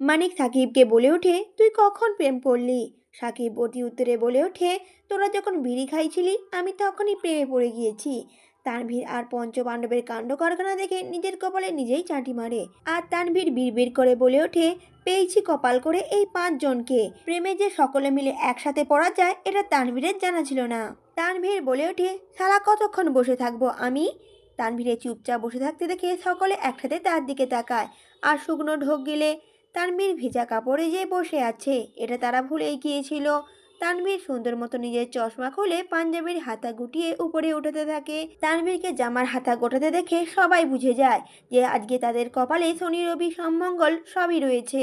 মানিক সাকিবকে বলে ওঠে, তুই কখন প্রেম করলি? সাকিব অতি উত্তরে বলে ওঠে, তোরা যখন বিড়ি খাইছিলি, আমি তখনই প্রেমে পড়ে গিয়েছি। তানভীর আর পঞ্চপাণ্ডবের কাণ্ড কারখানা দেখে নিজের কপালে নিজেই চাঁটি মারে। আর তানভীর বিড়বিড় করে বলে ওঠে, পেয়েছি কপাল করে এই পাঁচজনকে। প্রেমে যে সকলে মিলে একসাথে পড়া যায়, এটা তানভীরের জানা ছিল না। তানভীর বলে ওঠে সারা কতক্ষণ বসে থাকব আমি? তানভীরে চুপচাপ বসে থাকতে দেখে সকলে একসাথে তার দিকে তাকায়। আর শুকনো ঢোক গেলে তানভীর ভিজা কাপড়ে যে বসে আছে, এটা তারা ভুলেই গিয়েছিল। তানভীর সুন্দর মতো নিজের চশমা খুলে পাঞ্জাবির হাতা গুটিয়ে উপরে উঠাতে থাকে। তানভীরকে জামার হাতা গোটাতে দেখে সবাই বুঝে যায় যে আজকে তাদের কপালে শনি, রবি সমঙ্গল সবই রয়েছে।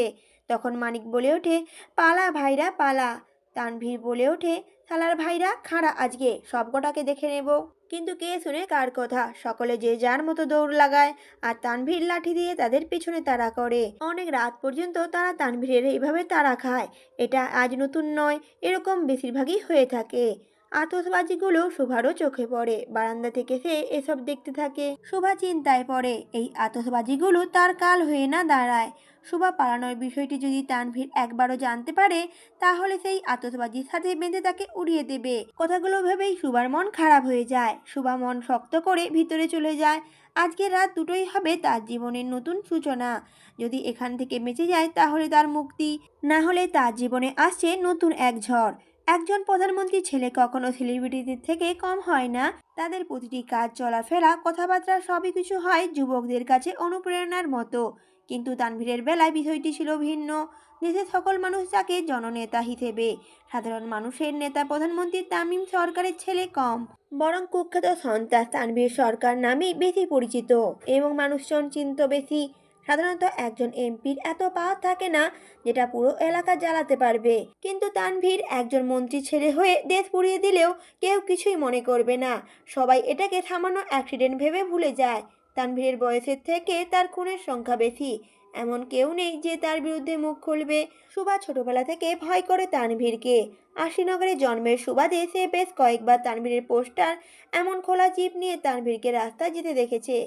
তখন মানিক বলে ওঠে, পালা ভাইরা, পালা। তানভীর বলে ওঠে শালার ভাইরা, খাঁড়া আজকে। সবকটাকে দেখে নেব। কিন্তু কে শুনে কার কথা? সকলে যে যার মতো দৌড় লাগায়, আর তানভীর লাঠি দিয়ে তাদের পিছনে তারা করে। অনেক রাত পর্যন্ত তারা তানভীরের এইভাবে তারা খায়। এটা আজ নতুন নয়, এরকম বেশিরভাগই হয়ে থাকে। আতসবাজিগুলো শুভারও চোখে পড়ে, বারান্দা থেকে সে এসব দেখতে থাকে। শুভা চিন্তায় পড়ে, এই আতসবাজিগুলো তার কাল হয়ে না দাঁড়ায়। শুভা পালানোর বিষয়টি যদি তানভীর একবারও জানতে পারে, তাহলে সেই আতসবাজির সাথে বেঁধে তাকে উড়িয়ে দেবে। কথাগুলো ভেবেই শুভার মন খারাপ হয়ে যায়। শুভা মন শক্ত করে ভিতরে চলে যায়। আজকের রাত দুটোই হবে তার জীবনের নতুন সূচনা। যদি এখান থেকে বেঁচে যায়, তাহলে তার মুক্তি। না হলে তার জীবনে আসছে নতুন এক ঝড়। একজন প্রধানমন্ত্রী ছেলে কখনো সেলিব্রিটিদের থেকে কম হয় না। তাদের প্রতিটি কাজ, চলাফেরা, কথাবার্তা সবই কিছু হয় যুবকদের কাছে অনুপ্রেরণার মতো। কিন্তু তানভীরের বেলায় বিষয়টি ছিল ভিন্ন। দেশের সকল মানুষ যাকে জননেতা হিসেবে, সাধারণ মানুষের নেতা প্রধানমন্ত্রী তামিম সরকারের ছেলে কম। বরং কুখ্যাত সন্ত্রাস তানভীর সরকার নামেই বেশি পরিচিত এবং মানুষজন চিন্ত বেশি। সাধারণত একজন এমপির এত পাওয়ার থাকে না যেটা পুরো এলাকা জ্বালাতে পারবে। কিন্তু তানভীর একজন মন্ত্রী ছেলে হয়ে দেশ পুড়িয়ে দিলেও কেউ কিছুই মনে করবে না। সবাই এটাকে সামান্য অ্যাক্সিডেন্ট ভেবে ভুলে যায়। তানভীরের বয়সের থেকে তার খুনের সংখ্যা বেশি। এমন কেউ নেই যে তার বিরুদ্ধে মুখ খুলবে। সুভা ছোটবেলা থেকে ভয় করে তানভীরকে। আশিনগরে জন্মের সুবাদে সে বেশ কয়েকবার তানভীরের পোস্টার এমন খোলা জিপ নিয়ে তানভীরকে রাস্তায় যেতে দেখেছে।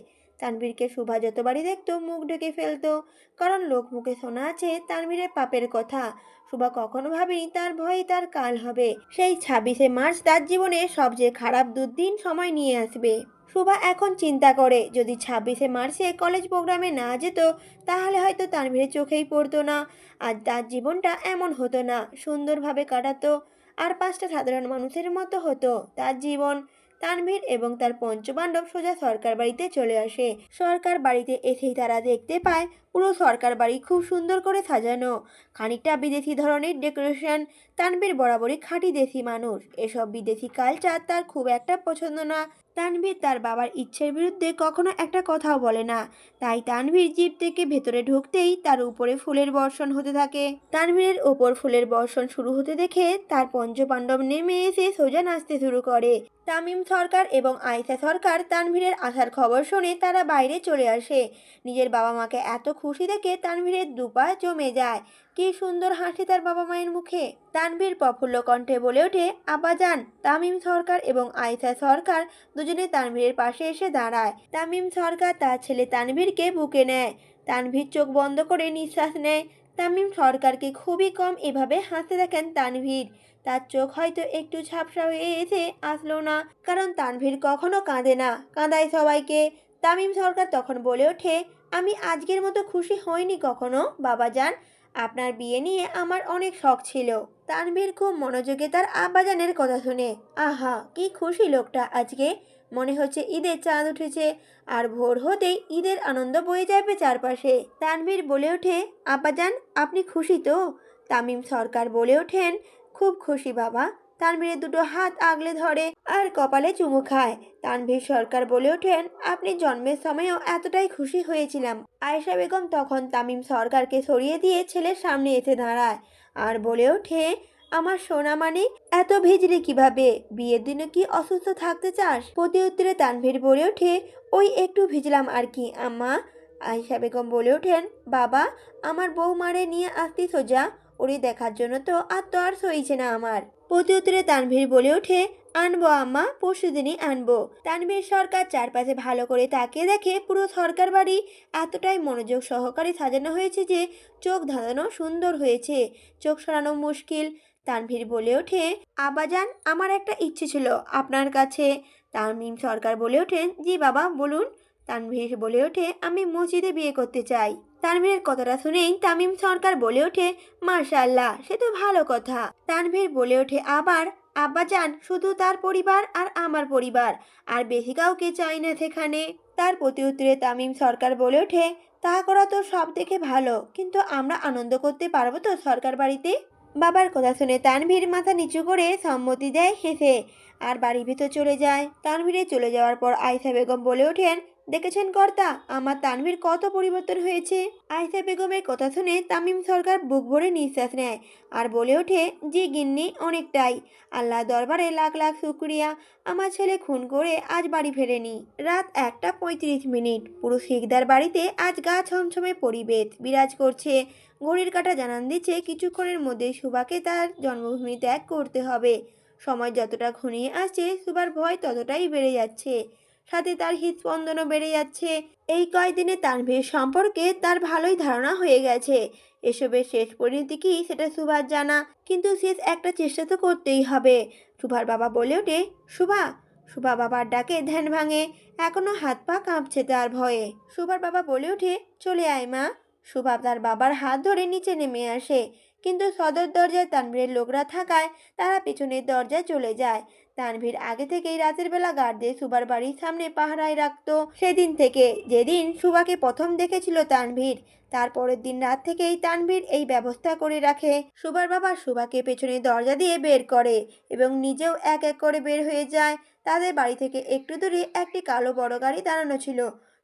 তানভীরকে শুভা যতবারই দেখতো মুখ ঢেকে ফেলতো, কারণ লোক মুখে শোনা আছে তানভীরের পাপের কথা। শুভা কখনো ভাবেনি তার ভয়ে তার কাল হবে। সেই ছাব্বিশে মার্চ তার জীবনে সবচেয়ে খারাপ দুদিন সময় নিয়ে আসবে। শুভা এখন চিন্তা করে, যদি ছাব্বিশে মার্চে কলেজ প্রোগ্রামে না যেত, তাহলে হয়তো তানভীরের চোখেই পড়তো না। আর তার জীবনটা এমন হতো না, সুন্দরভাবে কাটাতো, আর পাঁচটা সাধারণ মানুষের মতো হতো তার জীবন। তানভীর এবং তার পঞ্চপাণ্ডব সোজা সরকার বাড়িতে চলে আসে। সরকার বাড়িতে এসেই তারা দেখতে পায়, পুরো সরকার বাড়ি খুব সুন্দর করে সাজানো। খানিকটা বিদেশি ধরনের ডেকোরেশন, তানভীর বরাবরই খাঁটি দেশি মানুষ। এসব বিদেশি কালচার তার খুব একটা পছন্দ না। তানভীর তার বাবার ইচ্ছের বিরুদ্ধে কখনো একটা কথাও বলে না। তাই তানভীর জিপ থেকে ভেতরে ঢুকতেই তার উপরে ফুলের বর্ষণ হতে থাকে। তানভীরের ওপর ফুলের বর্ষণ শুরু হতে দেখে তার পঞ্চপাণ্ডব নেমে এসে সোজা নাচতে শুরু করে। তামিম সরকার এবং আয়সা সরকার তানভীরের আসার খবর শুনে তারা বাইরে চলে আসে। নিজের বাবা মাকে এত খুশি দেখে তানভীরের দুপা জমে যায়। কি সুন্দর হাসি তার বাবা মায়ের মুখে। তানভীর প্রফুল্ল কণ্ঠে বলে ওঠে, আব্বাজান, তামিম সরকার এবং আয়সা সরকার দুজনে তানভীরের পাশে এসে দাঁড়ায়। তামিম সরকার তার ছেলে তানভীরকে বুকে নেয়। তানভীর চোখ বন্ধ করে নিঃশ্বাস নেয়। তামিম সরকারকে খুবই কম এভাবে হাসতে দেখেন তানভীর। তার চোখ হয়তো একটু ঝাপসা হয়ে এসে আসলো না, কারণ তানভীর কখনো কাঁদে না, কাঁদায় সবাইকে। তামিম সরকার তখন বলে ওঠে, আমি আজকের মতো খুশি হইনি কখনো, বাবাজান। আপনার বিয়ে নিয়ে আমার অনেক শখ ছিল। তানভীর খুব মনোযোগে তার আব্বাজানের কথা শুনে, আহা, কি খুশি লোকটা আজকে। মনে হচ্ছে ঈদের চাঁদ উঠেছে। আর ভোর হতেই ঈদের আনন্দ বয়ে যাবে চারপাশে। তানভীর বলে ওঠে, আব্বাজান, আপনি খুশি তো? তামিম সরকার বলে ওঠেন, খুব খুশি বাবা। তানভীরের দুটো হাত আগলে ধরে আর কপালে চুমু খায়। তানভীর সরকার বলে ওঠেন, আপনি জন্মের সময়ও এতটাই খুশি হয়েছিলাম। আয়েশা বেগম তখন তামিম সরকারকে সরিয়ে দিয়ে ছেলের সামনে এসে দাঁড়ায় আর বলে ওঠে, আমার সোনা মানে এত ভেজরে কীভাবে? বিয়ের দিনে কি অসুস্থ থাকতে চাস? প্রতি উত্তরে তানভীর বলে ওঠে, ওই একটু ভিজলাম আর কি, আম্মা। আয়েশা বেগম বলে ওঠেন, বাবা, আমার বউ মারে নিয়ে আসতি সোজা, ওরে দেখার জন্য তো আর তো আর সইছে না আমার। প্রতি উত্তরে তানভীর বলে ওঠে, আনব আম্মা পরশু দিনই আনব। তানভীর সরকার চারপাশে ভালো করে তাকিয়ে দেখে পুরো সরকার বাড়ি এতটাই মনোযোগ সহকারে সাজানো হয়েছে যে চোখ ধাঁধানো সুন্দর হয়েছে। চোখ সরানো মুশকিল। তানভীর বলে ওঠে আবাজান আমার একটা ইচ্ছে ছিল আপনার কাছে। তানভীর সরকার বলে ওঠেন জি বাবা, বলুন। তানভীর বলে ওঠে, আমি মসজিদে বিয়ে করতে চাই। তানভীরের কথাটা শুনেই তামিম সরকার বলে ওঠে মার্শাল্লাহ সে তো ভালো কথা। তানভীর বলে ওঠে, আবার আব্বাজান শুধু তার পরিবার আর আমার পরিবার, আর বেশি কাউকে চাই না সেখানে। তার প্রতি উত্তরে তামিম সরকার বলে ওঠে, তা করা তো সব দেখে ভালো, কিন্তু আমরা আনন্দ করতে পারব তো সরকার বাড়িতে? বাবার কথা শুনে তানভীর মাথা নিচু করে সম্মতি দেয় হেসে, আর বাড়ির ভিতর চলে যায়। তানভীরে চলে যাওয়ার পর আয়সা বেগম বলে ওঠেন দেখেছেন কর্তা, আমার তানভীর কত পরিবর্তন হয়েছে। আয়সা বেগমের কথা শুনে তামিম সরকার বুক ভরে নিঃশ্বাস নেয় আর বলে ওঠে, জি গিন্নি, অনেকটাই। আল্লাহ দরবারে লাখ লাখ শুক্রিয়া। আমার ছেলে খুন করে আজ বাড়ি ফেরেনি। রাত একটা পঁয়ত্রিশ মিনিট। পুরো শিকদার বাড়িতে আজ গা ছমছমে পরিবেশ। বিরাজ করছে। ঘড়ির কাটা জানান দিচ্ছে, কিছুক্ষণের মধ্যে সুভাকে তার জন্মভূমি ত্যাগ করতে হবে। সময় যতটা ঘনিয়ে আসছে, সুভার ভয় ততটাই বেড়ে যাচ্ছে। সাথে তার হৃদস্পন্দনও বেড়ে যাচ্ছে। এই কয়দিনে তানভীর সম্পর্কে তার ভালোই ধারণা হয়ে গেছে। এসবের শেষ পরিণতি কি সেটা সুভার জানা, কিন্তু শেষ একটা চেষ্টা তো করতেই হবে। সুভার বাবা বলে ওঠে, সুভা সুভা বাবার ডাকে ধ্যান ভাঙে, এখনও হাত পা কাঁপছে তার ভয়ে। সুভার বাবা বলে ওঠে, চলে আয় মা। সুভা তার বাবার হাত ধরে নিচে নেমে আসে, কিন্তু সদর দরজায় তানভীরের লোকরা থাকায় তারা পিছনের দরজায় চলে যায়। তানভীর আগে থেকেই রাতের বেলা গার্ড দিয়ে সুবার বাড়ির সামনে পাহারায় রাখত। সেদিন থেকে যেদিন সুবাকে প্রথম দেখেছিল তানভীর তারপরের দিন রাত থেকেই তানভীর এই ব্যবস্থা করে রাখে। সুবার বাবা সুবাকে পেছনে দরজা দিয়ে বের করে এবং নিজেও এক এক করে বের হয়ে যায়। তাদের বাড়ি থেকে একটু দূরে একটি কালো বড় গাড়ি দাঁড়ানো ছিল।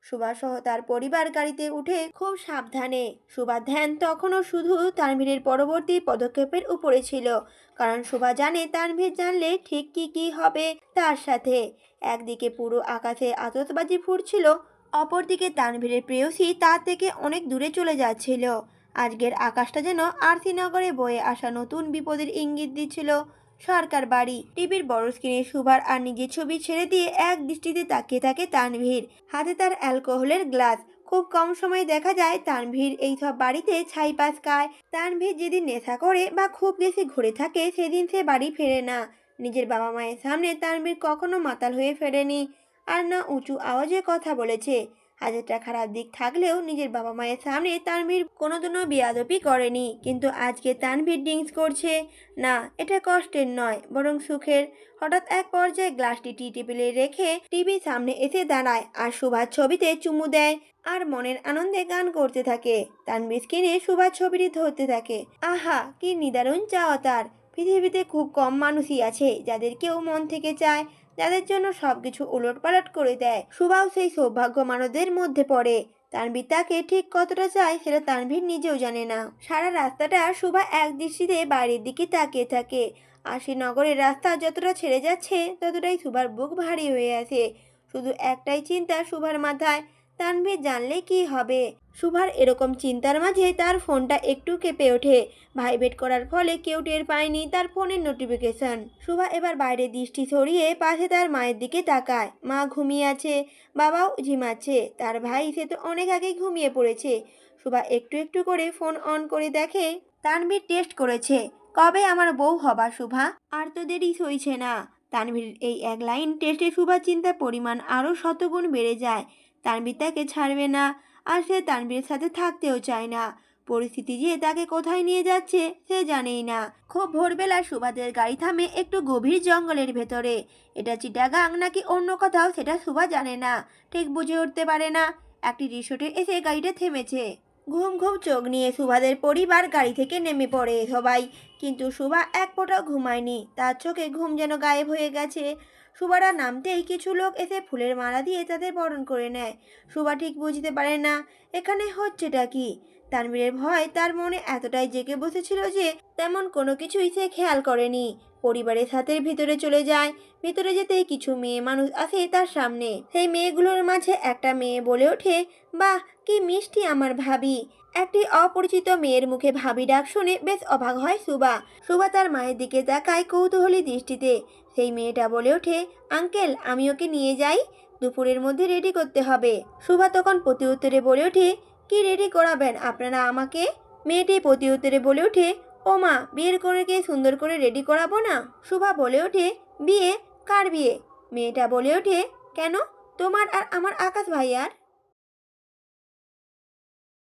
সুভা সহ তার পরিবার গাড়িতে উঠে খুব সাবধানে। সুভা ধ্যান তখনও শুধু তানভীরের পরবর্তী পদক্ষেপের উপরে ছিল। কারণ সুভা জানে তানভীর জানলে ঠিক কি কি হবে তার সাথে। একদিকে পুরো আকাশে আতসবাজি ফুটছিল, অপরদিকে তানভীরের প্রেয়সী তার থেকে অনেক দূরে চলে যাচ্ছিল। আজকের আকাশটা যেন আরতিনগরে বয়ে আসা নতুন বিপদের ইঙ্গিত দিচ্ছিল। সরকার বাড়ি। টিভির বড় স্ক্রিনে সুভার আর নিজের ছবি ছেড়ে দিয়ে এক দৃষ্টিতে তাকিয়ে থাকে তানভীর। হাতে তার অ্যালকোহলের গ্লাস। খুব কম সময়ে দেখা যায় তানভীর এই সব বাড়িতে ছাই পাস খায় তানভীর যেদিন নেশা করে বা খুব বেশি ঘুরে থাকে, সেদিন সে বাড়ি ফেরে না। নিজের বাবা মায়ের সামনে তানভীর কখনো মাতাল হয়ে ফেরেনি। আর না উঁচু আওয়াজে কথা বলেছে। হাজারটা খারাপ দিক থাকলেও নিজের বাবা মায়ের সামনে তানভীর কোনোদিনও বিয়াদপি করেনি। কিন্তু আজকে তানভীর ড্রিঙ্কস করছে। না, এটা কষ্টের নয়, বরং সুখের। হঠাৎ এক পর্যায়ে গ্লাসটি টি টেবিলে রেখে টিভির সামনে এসে দাঁড়ায় আর সুভার ছবিতে চুমু দেয় আর মনের আনন্দে গান করতে থাকে। তানভীর স্ক্রিনে সুভার ছবিটি ধরতে থাকে। আহা, কি নিদারুণ চাওয়া তার। পৃথিবীতে খুব কম মানুষই আছে যাদের কেউ মন থেকে চায় যাদের জন্য সবকিছু উলট পালট করে দেয়। সুভাও সেই সৌভাগ্য মানুষদের মধ্যে পড়ে। তানভীর তাকে ঠিক কতটা চায় সেটা তানভীর নিজেও জানে না। সারা রাস্তাটা সুভা এক দৃষ্টিতে বাড়ির দিকে তাকিয়ে থাকে। আশি নগরের রাস্তা যতটা ছেড়ে যাচ্ছে, ততটাই সুভার বুক ভারী হয়ে আছে। শুধু একটাই চিন্তা সুভার মাথায় তানভীর জানলে কি হবে? সুভার এরকম চিন্তার মাঝে তার ফোনটা একটু কেঁপে ওঠে। ভাইব্রেট করার ফলে কেউ টের পায়নি তার ফোনের নোটিফিকেশন। সুভা এবার বাইরে দৃষ্টি সরিয়ে পাশে তার মায়ের দিকে তাকায়। মা ঘুমিয়ে আছে, বাবাও ঝিমাচ্ছে তার ভাই সে তো অনেক আগেই ঘুমিয়ে পড়েছে। সুভা একটু একটু করে ফোন অন করে দেখে তানভীর টেস্ট করেছে। কবে আমার বউ হবা শুভা আর তো দেরি সইছে না। তানভীর এই এক লাইন টেস্টে শুভার চিন্তার পরিমাণ আরও শতগুণ বেড়ে যায়। তানভীর তাকে ছাড়বে না আর সে তানভীরের সাথে থাকতেও চায় না। পরিস্থিতি যে তাকে কোথায় নিয়ে যাচ্ছে সে জানেই না। খুব ভোরবেলা সুভাদের গাড়ি থামে একটু গভীর জঙ্গলের ভেতরে। এটা চিটাগাং নাকি অন্য কোথাও সেটা সুভা জানে না। ঠিক বুঝে উঠতে পারে না। একটি রিসোর্টে এসে গাড়িটা থেমেছে। ঘুম ঘুম চোখ নিয়ে সুভাদের পরিবার গাড়ি থেকে নেমে পড়ে সবাই। কিন্তু সুভা এক ফোঁটাও ঘুমায়নি। তার চোখে ঘুম যেন গায়েব হয়ে গেছে। সুভারা নামতেই কিছু লোক এসে ফুলের মালা দিয়ে তাদের বরণ করে নেয়। সুভা ঠিক বুঝতে পারে না, এখানে হচ্ছেটা কি? তানভীরের ভয় তার মনে এতটাই জেগে বসেছিল যে তেমন কোনো কিছুই সে খেয়াল করেনি। পরিবারের সাথে ভিতরে চলে যায়। ভিতরে যেতেই কিছু মেয়ে মানুষ আসে তার সামনে। সেই মেয়েগুলোর মাঝে একটা মেয়ে বলে ওঠে, বাহ, কি মিষ্টি আমার ভাবি। একটি অপরিচিত মেয়ের মুখে ভাবি ডাক শুনে বেশ অবাক হয় সুবা। সুবা তার মায়ের দিকে তাকায় কৌতূহলী দৃষ্টিতে। সেই মেয়েটা বলে ওঠে, আঙ্কেল, আমি ওকে নিয়ে যাই। দুপুরের মধ্যে রেডি করতে হবে। সুভা তখন প্রতি উত্তরে বলে ওঠে, কি রেডি করাবেন? আপনারা আমাকে? মেয়েটি প্রতি উত্তরে বলে ওঠে, ও মা, বিয়ের করে কে সুন্দর করে রেডি করাবো না? সুভা বলে ওঠে, বিয়ে? কার বিয়ে? মেয়েটা বলে ওঠে, কেন? তোমার আর আমার আকাশ ভাইয়ার?